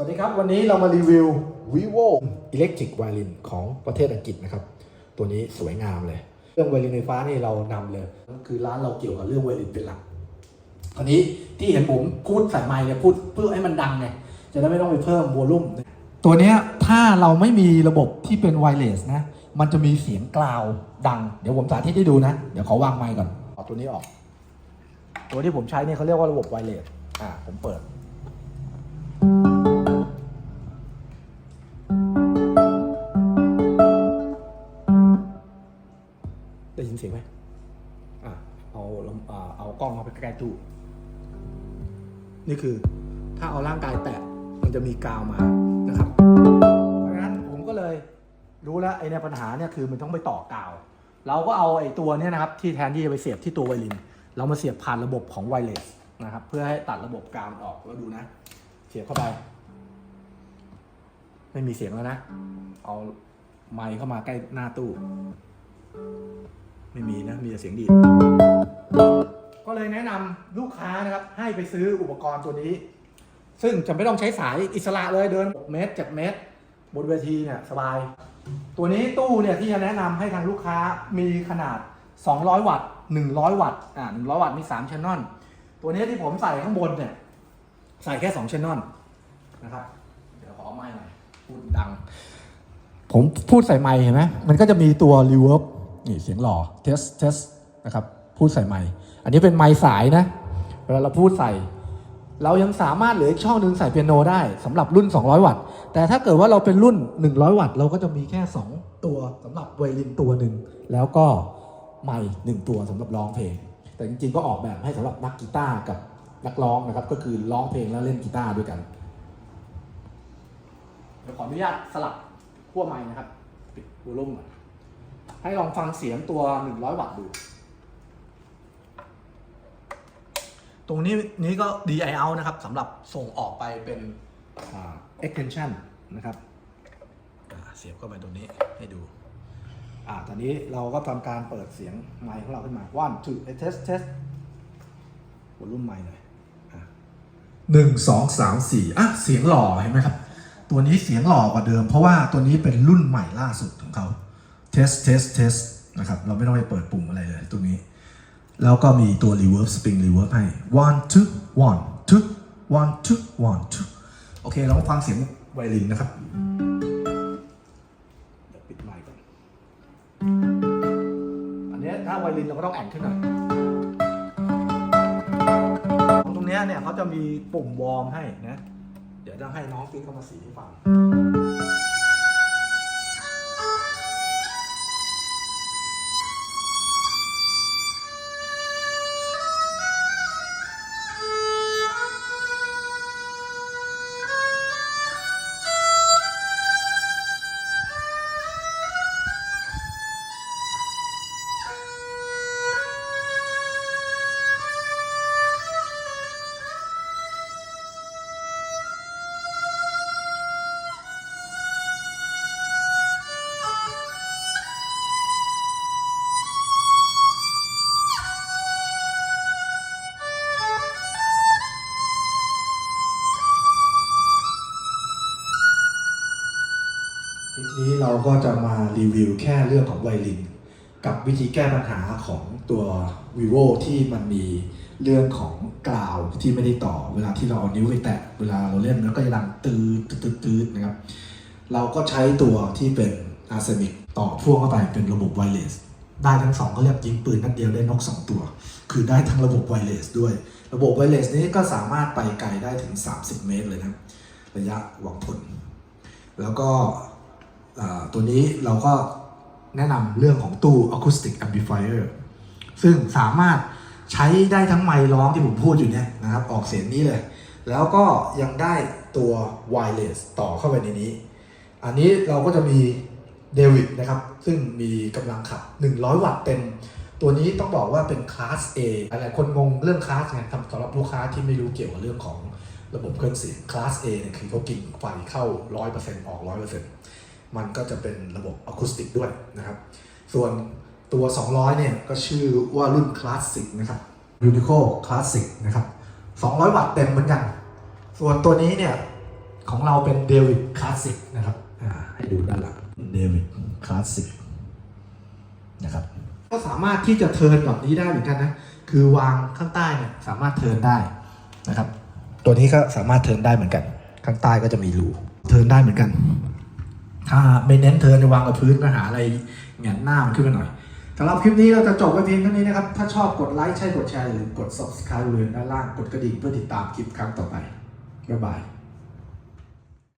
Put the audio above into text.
สวัสดีครับ วันนี้เรามารีวิว vivo electric violin ของประเทศอังกฤษนะครับ ตัวนี้สวยงามเลย เรื่องไวโอลินไฟฟ้านี่เรานำเลย คือร้านเราเกี่ยวกับเรื่องไวโอลินเป็นหลักคราวนี้ที่เห็นผมพูดใส่ไมค์เนี่ยพูดเพื่อให้มันดังไงจะได้ไม่ต้องไปเพิ่มวอลลุ่ม ตัวเนี้ยถ้าเราไม่มีระบบที่เป็นไวเลสนะ มันจะมีเสียงกล่าวดัง เดี๋ยวผมสาธิตให้ดูนะ เดี๋ยวขอวางไมค์ก่อนเอาตัวนี้ออก ตัวที่ผมใช้เนี่ยเขาเรียกว่าระบบไวเลสอ่าผมเปิด ยินเสียงไหมอะเอาลำอ่าเอากล้องมาไปใกล้ตู้นี่คือ ถ้าเอาร่างกายแตะมันจะมีกาวมานะครับเพราะฉะนั้นผมก็เลยรู้แล้วไอ้เนี่ยปัญหาเนี่ยคือมันต้องไปต่อกาว เราก็เอาไอ้ตัวเนี่ยนะครับที่แทนที่จะไปเสียบที่ตัวไวลิน เรามาเสียบผ่านระบบของไวเลสนะครับ เพื่อให้ตัดระบบกาวออกแล้วดูนะ เสียบเข้าไป ไม่มีเสียงแล้วนะ เอาไมค์เข้ามาใกล้หน้าตู้ ไม่มีนะ มีแต่เสียงดีดก็เลยแนะนำลูกค้านะครับ ให้ไปซื้ออุปกรณ์ตัวนี้ ซึ่งจะไม่ต้องใช้สายอิสระเลยเดิน 6 เมตร 7 เมตร บนเวทีเนี่ยสบาย ตัวนี้ตู้เนี่ยที่จะแนะนำให้ทางลูกค้ามีขนาด 200 วัตต์ 100 วัตต์ อ่า 100 วัตต์มี3 channel ตัวนี้ที่ผมใส่ข้างบนเนี่ย ใส่แค่2 channel นะครับ เดี๋ยวขอไม้หน่อยพูดดัง ผมพูดใส่ไมค์เห็นไหมมันก็จะมีตัว reverb นี่เสียงหล่อ test test นะครับพูดใส่ไม์อันนี้เป็นไม์สายนะเวลาเราพูดใส่ เรายังสามารถเหลืออีกช่องหนึ่งใส่เปียโนได้สำหรับรุ่น 200 วัตต์ แต่ถ้าเกิดว่าเราเป็นรุ่น 100 วัตต์ เราก็จะมีแค่ 2 ตัวสำหรับไวลินตัวหนึ่งแล้วก็ไมค์หนึ่งตัวสำหรับร้องเพลง แต่จริงๆก็ออกแบบให้สำหรับนักกีตาร์กับนักร้องนะครับก็คือร้องเพลงแล้วเล่นกีตาร์ด้วยกันเดี๋ยวขออนุญาตสลับขั้วไม้นะครับ ปิดวอลลุ่มก่อน ให้ลองฟังเสียงตัว 100 วัตต์ดู ตรงนี้นี้ก็ DI out นะครับสำหรับส่งออกไปเป็นอ่า extension นะครับอ่าเสียบเข้าไปตรงนี้ให้ดู อ่าตอนนี้เราก็ทำการเปิดเสียงไมค์ของเราขึ้นมา one two test test วอลลุ่มไมค์หน่อยอะหนึ่งสองสามสี่อะเสียงหล่อเห็นไหมครับ ตัวนี้เสียงหล่อกว่าเดิม เพราะว่าตัวนี้เป็นรุ่นใหม่ล่าสุดของเขา test test test นะครับเราไม่ต้องไปเปิดปุ่มอะไรเลยตรงนี้ แล้วก็มีตัว reverb spring reverb ให้ one two one two one two one two โอเค เราฟังเสียงไวลินนะครับปิดไมค์ก่อนอันนี้ถ้าไวลินเราก็ต้องแอนขึ้นหน่อยตรงนี้เนี่ยเขาจะมีปุ่มวอร์มให้นะ เดี๋ยวจะให้น้องฟิกเข้ามาสีให้ฟัง ลิปนี้เราก็จะมารีวิวแค่เรื่องของไวลิน กับวิธีแก้ปัญหาของตัว vivo ที่มันมีเรื่องของกล่าวที่ไม่ได้ต่อเวลาที่เราเอานิ้วไปแตะเวลาเราเล่นแล้วก็จะดังตืดตืดตืดนะครับ เราก็ใช้ตัวที่เป็นอาร์เซนิกต่อพ่วงเข้าไปเป็นระบบไวเลสได้ทั้งสองก็เรียกยิงปืนนัดเดียวได้นกสองตัว คือได้ทั้งระบบไวเลสด้วย ระบบไวเลสนี้ก็สามารถไปไกลได้ถึง 30 เมตรเลยนะ ระยะหวังผล แล้วก็ ตัวนี้เราก็แนะนำเรื่องของตู้ Acoustic Amplifier ซึ่งสามารถใช้ได้ทั้งไมค์ร้องที่ผมพูดอยู่เนี่ยนะครับ ออกเสียงนี้เลย แล้วก็ยังได้ตัว Wireless ต่อเข้าไปในนี้ อันนี้เราก็จะมีเดวิดนะครับ ซึ่งมีกำลังขับ 100 วัตต์เต็ม ตัวนี้ต้องบอกว่าเป็นคลาส A หลายคนงงเรื่องคลาสไงสำหรับลูกค้าที่ไม่รู้เกี่ยวกับเรื่องของระบบเครื่องเสียงคลาส A เนี่ยคือเขากินไฟเข้า 100%ออก 100% มันก็จะเป็นระบบอะคูสติกด้วยนะครับ ส่วนตัว 200 เนี่ยก็ชื่อว่ารุ่นคลาสสิกนะครับ Unico Classic นะครับ 200 วัตต์เต็มเหมือนกัน ส่วนตัวนี้เนี่ย ของเราเป็นเดวิดคลาสสิกนะครับอ่าให้ดูด้านหลังเดวิดคลาสสิกนะครับ ก็สามารถที่จะเทิร์นแบบนี้ได้เหมือนกันนะ คือวางข้างใต้เนี่ยสามารถเทิร์นได้นะครับ ตัวนี้ก็สามารถเทิร์นได้เหมือนกัน ข้างใต้ก็จะมีรูเทิร์นได้เหมือนกัน ถ้าไม่เน้นเทิร์นจะวางกับพื้นก็หาอะไรแหงนหน้ามันขึ้นมาหน่อยสำหรับคลิปนี้เราจะจบไว้เพียงเท่านี้นะครับ ถ้าชอบกดไลค์ใช่กดแชร์หรือกด subscribe บริเลยด้านล่างกดกระดิ่งเพื่อติดตามคลิปครั้งต่อไปบ๊ายบาย